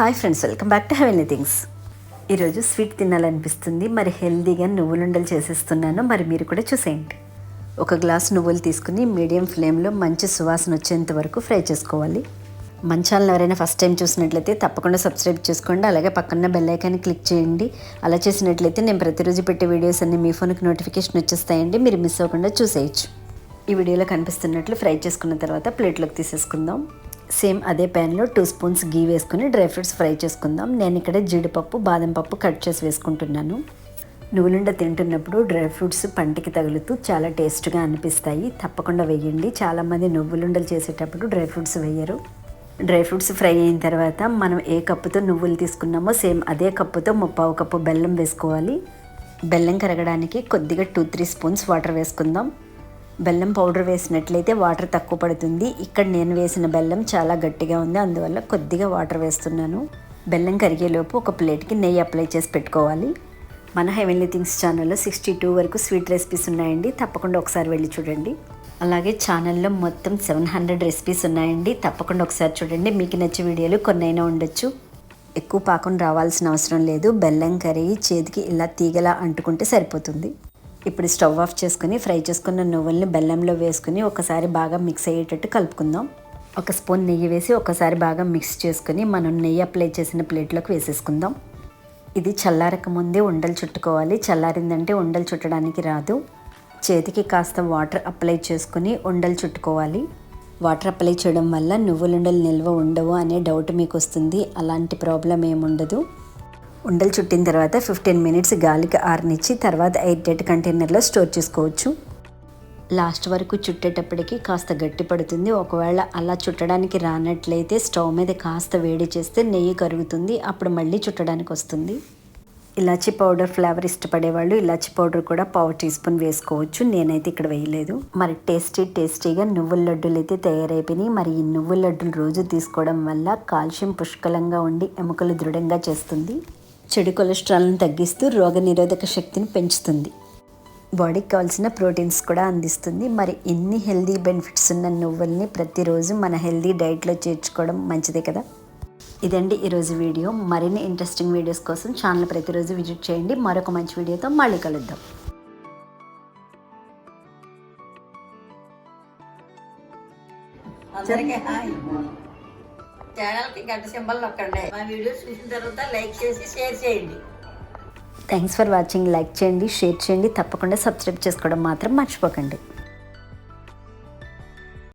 Hi friends welcome back to heavenly things. ఈరోజు sweet తినాలనిపిస్తుంది మరి హెల్దీగా నువ్వులుండలు చేసేస్తున్నాను మరి మీరు కూడా చూసేయండి. ఒక గ్లాస్ నువ్వులు తీసుకుని మీడియం ఫ్లేమ్లో మంచి సువాసన వచ్చేంత వరకు ఫ్రై చేసుకోవాలి. మంచాలను ఎవరైనా ఫస్ట్ టైం చూసినట్లయితే తప్పకుండా సబ్స్క్రైబ్ చేసుకోండి అలాగే పక్కన బెల్ ఐకాన్ క్లిక్ చేయండి. అలా చేసినట్లయితే నేను ప్రతిరోజు పెట్టే వీడియోస్ అన్ని మీ ఫోన్కి నోటిఫికేషన్ వచ్చేస్తాయండి మీరు మిస్ అవ్వకుండా చూసేయచ్చు. ఈ వీడియోలో కనిపిస్తున్నట్లు ఫ్రై చేసుకున్న తర్వాత ప్లేట్లోకి తీసేసుకుందాం. సేమ్ అదే ప్యాన్లో టూ స్పూన్స్ గీ వేసుకుని డ్రై ఫ్రూట్స్ ఫ్రై చేసుకుందాం. నేను ఇక్కడ జీడిపప్పు బాదం పప్పు కట్ చేసి వేసుకుంటున్నాను. నువ్వులుండ తింటున్నప్పుడు డ్రై ఫ్రూట్స్ పంటికి తగులుతూ చాలా టేస్ట్గా అనిపిస్తాయి. తప్పకుండా వేయండి. చాలామంది నువ్వులుండలు చేసేటప్పుడు డ్రై ఫ్రూట్స్ వేయరు. డ్రై ఫ్రూట్స్ ఫ్రై అయిన తర్వాత మనం ఏ కప్పుతో నువ్వులు తీసుకున్నామో సేమ్ అదే కప్పుతో ముప్పావు కప్పు బెల్లం వేసుకోవాలి. బెల్లం కరగడానికి కొద్దిగా టూ త్రీ స్పూన్స్ వాటర్ వేసుకుందాం. బెల్లం పౌడర్ వేసినట్లయితే వాటర్ తక్కువ పడుతుంది. ఇక్కడ నేను వేసిన బెల్లం చాలా గట్టిగా ఉంది. అందువల్ల కొద్దిగా వాటర్ వేస్తున్నాను. బెల్లం కరిగేలోపు ఒక ప్లేట్కి నెయ్యి అప్లై చేసి పెట్టుకోవాలి. మన హెవెన్లీ థింగ్స్ ఛానల్లో సిక్స్టీ టూ వరకు స్వీట్ రెసిపీస్ ఉన్నాయండి. తప్పకుండా ఒకసారి వెళ్ళి చూడండి. అలాగే ఛానల్లో మొత్తం సెవెన్ హండ్రెడ్ రెసిపీస్ ఉన్నాయండి. తప్పకుండా ఒకసారి చూడండి. మీకు నచ్చే వీడియోలు కొన్నైనా ఉండొచ్చు. ఎక్కువ పాకం రావాల్సిన అవసరం లేదు. బెల్లం కరిగి చేతికి ఇలా తీగలా అంటుకుంటే సరిపోతుంది. ఇప్పుడు స్టవ్ ఆఫ్ చేసుకుని ఫ్రై చేసుకున్న నువ్వుల్ని బెల్లంలో వేసుకుని ఒకసారి బాగా మిక్స్ అయ్యేటట్టు కలుపుకుందాం. ఒక స్పూన్ నెయ్యి వేసి ఒకసారి బాగా మిక్స్ చేసుకుని మనం నెయ్యి అప్లై చేసిన ప్లేట్లోకి వేసేసుకుందాం. ఇది చల్లారక ముందే ఉండలు చుట్టుకోవాలి. చల్లారిందంటే ఉండలు చుట్టడానికి రాదు. చేతికి కాస్త వాటర్ అప్లై చేసుకుని ఉండలు చుట్టుకోవాలి. వాటర్ అప్లై చేయడం వల్ల నువ్వులుండలు నిల్వ ఉండవు అనే డౌట్ మీకు వస్తుంది అలాంటి ప్రాబ్లం ఏముండదు. ఉండలు చుట్టిన తర్వాత ఫిఫ్టీన్ మినిట్స్ గాలికి ఆరనిచ్చి తర్వాత ఎయిట్ డేట్ కంటైనర్లో స్టోర్ చేసుకోవచ్చు. లాస్ట్ వరకు చుట్టేటప్పటికి కాస్త గట్టి పడుతుంది. ఒకవేళ అలా చుట్టడానికి రానట్లయితే స్టవ్ మీద కాస్త వేడి చేస్తే నెయ్యి కరుగుతుంది. అప్పుడు మళ్ళీ చుట్టడానికి వస్తుంది. ఇలాచీ పౌడర్ ఫ్లేవర్ ఇష్టపడేవాళ్ళు ఇలాచి ఇలాచీ పౌడర్ కూడా పావు టీ స్పూన్ వేసుకోవచ్చు. నేనైతే ఇక్కడ వేయలేదు. మరి టేస్టీ టేస్టీగా నువ్వుల లడ్డూలు అయితే తయారైపోయినాయి. మరి ఈ నువ్వుల లడ్డూలు రోజు తీసుకోవడం వల్ల కాల్షియం పుష్కలంగా ఉండి ఎముకలు దృఢంగా చేస్తుంది. చెడు కొలెస్ట్రాల్ని తగ్గిస్తూ రోగనిరోధక శక్తిని పెంచుతుంది. బాడీకి కావాల్సిన ప్రోటీన్స్ కూడా అందిస్తుంది. మరి ఎన్ని హెల్దీ బెనిఫిట్స్ ఉన్న నువ్వుల్ని ప్రతిరోజు మన హెల్దీ డైట్లో చేర్చుకోవడం మంచిదే కదా? ఇదండి ఈరోజు వీడియో. మరిన్ని ఇంట్రెస్టింగ్ వీడియోస్ కోసం ఛానల్ ప్రతిరోజు విజిట్ చేయండి. మరొక మంచి వీడియోతో మళ్ళీ కలుద్దాం. అందరికీ హాయ్. ఛానల్కి గంట సింబల్ నొక్కండి. మా వీడియోస్ చూసిన తర్వాత లైక్ చేసి షేర్ చేయండి. థ్యాంక్స్ ఫర్ వాచింగ్ లైక్ చేయండి షేర్ చేయండి. తప్పకుండా సబ్స్క్రైబ్ చేసుకోవడం మాత్రం మర్చిపోకండి.